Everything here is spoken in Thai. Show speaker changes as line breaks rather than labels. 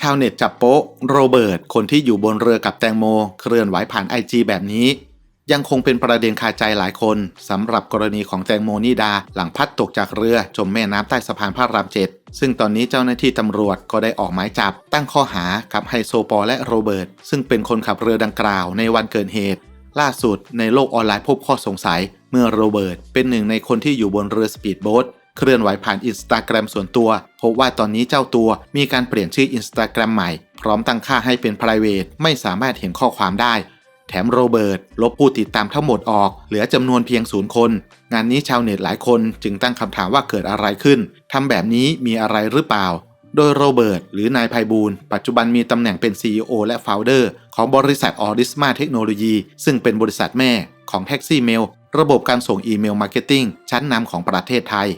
ชาวเน็ตจับโป๊ะโรเบิร์ตคนที่อยู่บนเรือกับแตงโม เคลื่อนไหวผ่านไอจีแบบนี้ ยังคงเป็นประเด็นคาใจหลายคนสำหรับกรณีของแตงโมนิดา หลังพัดตกจากเรือจมแม่น้ำใต้สะพานพระรามเจ็ดซึ่งตอนนี้เจ้าหน้าที่ตำรวจก็ได้ออกหมายจับ ตั้งข้อหากับไฮโซปอลและโรเบิร์ตซึ่งเป็นคนขับเรือดังกล่าวในวันเกิดเหตุ ล่าสุดในโลกออนไลน์พบข้อสงสัย เมื่อโรเบิร์ตเป็นหนึ่งในคนที่อยู่บนเรือสปีดโบ๊ท เคลื่อนไหวผ่านอินสตาแกรมส่วนตัว พบว่าตอนนี้เจ้าตัวมีการเปลี่ยนชื่ออินสตาแกรมใหม่ พร้อมตั้งค่าให้เป็น p r i v a t ไม่สามารถเห็นข้อความได้ แถมโรเบิร์ตลบผู้ติดตามทั้งหมดออก เหลือจำนวนเพียงศูนย์คน งานนี้ชาวเน็ตหลายคนจึงตั้งคำถามว่าเกิดอะไรขึ้นทำแบบนี้มีอะไรหรือเปล่า โดยโรเบิร์ตหรือนายไพบูลปัจจุบันมีตำแหน่งเป็น CEO และ Founder ของบริษัทออริสมาเทคโนโลยีซึ่งเป็นบริษัทแม่ของแท็กซี่เมลระบบการส่งอีเมลมาร์เก็ตติ้งชั้นนำของประเทศไทย